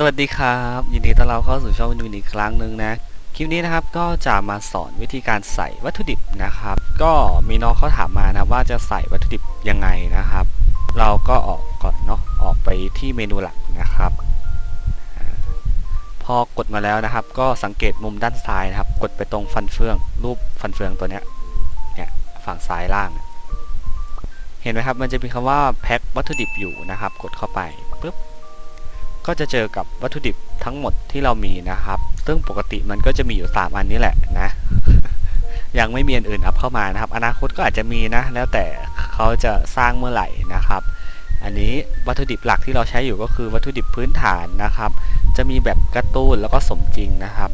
สวัสดีครับ ยินดีต้อนรับเข้าสู่ช่องวินวินอีกครั้งหนึ่งนะ คลิปนี้นะครับก็จะมาสอนวิธีการใส่วัตถุดิบนะครับ ก็มีน้องเขาถามมานะว่าจะใส่วัตถุดิบยังไงนะครับ เราก็ออกก่อนเนาะออกไปที่เมนูหลักนะครับ พอกดมาแล้วนะครับ ก็สังเกตมุมด้านซ้ายนะครับ กดไปตรงฟันเฟือง รูปฟันเฟืองตัวเนี้ยเนี่ยฝั่งซ้ายล่าง เห็นไหมครับมันจะมีคำว่าแพ็ควัตถุดิบอยู่นะครับ กดเข้าไป ก็จะเจอกับวัตถุดิบทั้งหมดที่เรามีนะครับ ซึ่งปกติมันก็จะมีอยู่ 3 อันนี้แหละนะ ยังไม่มีอันอื่นอัพเข้ามานะครับ อนาคตก็อาจจะมีนะ แล้วแต่เขาจะสร้างเมื่อไหร่นะครับ อันนี้วัตถุดิบหลักที่เราใช้อยู่ก็คือวัตถุดิบพื้นฐานนะครับ จะมีแบบการ์ตูนแล้วก็สมจริงนะครับ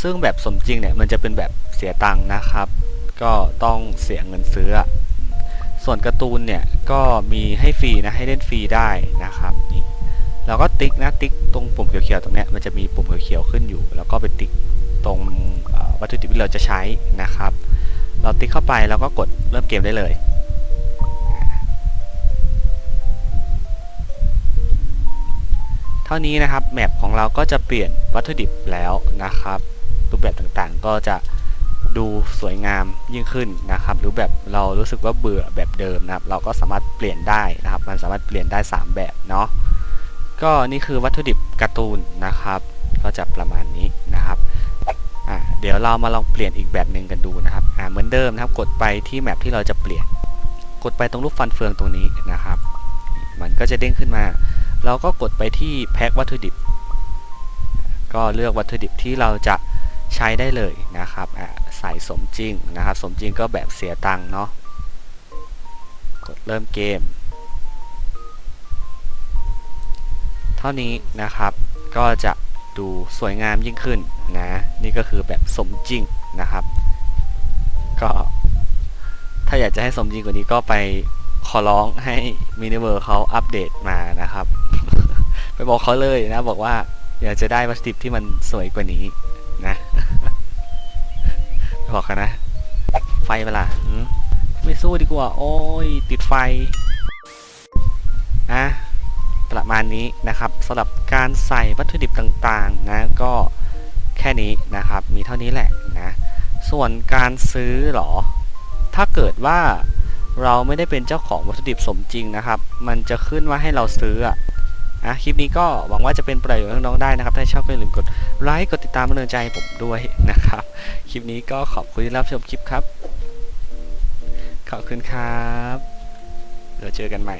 ซึ่งแบบสมจริงเนี่ยมันจะเป็นแบบเสียตังค์นะครับ ก็ต้องเสียเงินซื้อ ส่วนการ์ตูนเนี่ยก็มีให้ฟรีนะให้เล่นฟรีได้นะครับ เราก็ติ๊กนะติ๊กตรงปุ่มเขียวๆตรงนี้มันจะมีปุ่มเขียวๆขึ้นอยู่ แล้วก็ไปติ๊กตรงวัตถุดิบที่เราจะใช้นะครับ เราติ๊กเข้าไปแล้วก็กดเริ่มเกมได้เลยเท่านี้นะครับแมปของเราก็จะเปลี่ยนวัตถุดิบแล้วนะครับรูปแบบต่างๆก็จะดูสวยงามยิ่งขึ้นนะครับหรือแบบเรารู้สึกว่าเบื่อแบบเดิมนะครับ เราก็สามารถเปลี่ยนได้นะครับ มันสามารถเปลี่ยนได้ 3 แบบเนาะ ก็นี่คือวัตถุดิบการ์ตูนนะครับ ก็จะประมาณนี้นะครับอ่าเดี๋ยวเรามาลองเปลี่ยนอีกแบบหนึ่งกันดูนะครับอ่าเหมือนเดิมนะครับ กดไปที่แมปที่เราจะเปลี่ยน กดไปตรงรูปฟันเฟืองตรงนี้นะครับ มันก็จะเด้งขึ้นมา เราก็กดไปที่แพ็ควัตถุดิบ ก็เลือกวัตถุดิบที่เราจะใช้ได้เลยนะครับอ่าใส่สมจริงนะครับ สมจริงก็แบบเสียตังค์เนาะกดเริ่มเกม ท่านี้นะครับ ก็จะดูสวยงามยิ่งขึ้นนะ นี่ก็คือแบบสมจริงนะครับ ก็ถ้าอยากจะให้สมจริงกว่านี้ก็ไปขอร้องให้มินิเวอร์เขาอัปเดตมานะครับ ไปบอกเขาเลยนะ บอกว่าอยากจะได้วัตถุดิบที่มันสวยกว่านี้นะไปบอกกันนะ ไฟเวลาไม่สู้ดีกว่า โอ้ย ติดไฟอะ ประมาณนี้นะครับสำหรับการใส่วัตถุดิบต่างๆนะก็แค่นี้นะครับมีเท่านี้แหละนะส่วนการซื้อหรอ ถ้าเกิดว่าเราไม่ได้เป็นเจ้าของวัตถุดิบสมจริงนะครับ มันจะขึ้นว่าให้เราซื้ออะนะคลิปนี้ก็หวังว่าจะเป็นประโยชน์กับน้องๆได้นะครับ ถ้าชอบก็อย่าลืมกดไลค์กดติดตามกำลังใจให้ผมด้วยนะครับ คลิปนี้ก็ขอบคุณที่รับชมคลิปครับ ขอบคุณครับเดี๋ยวเจอกันใหม่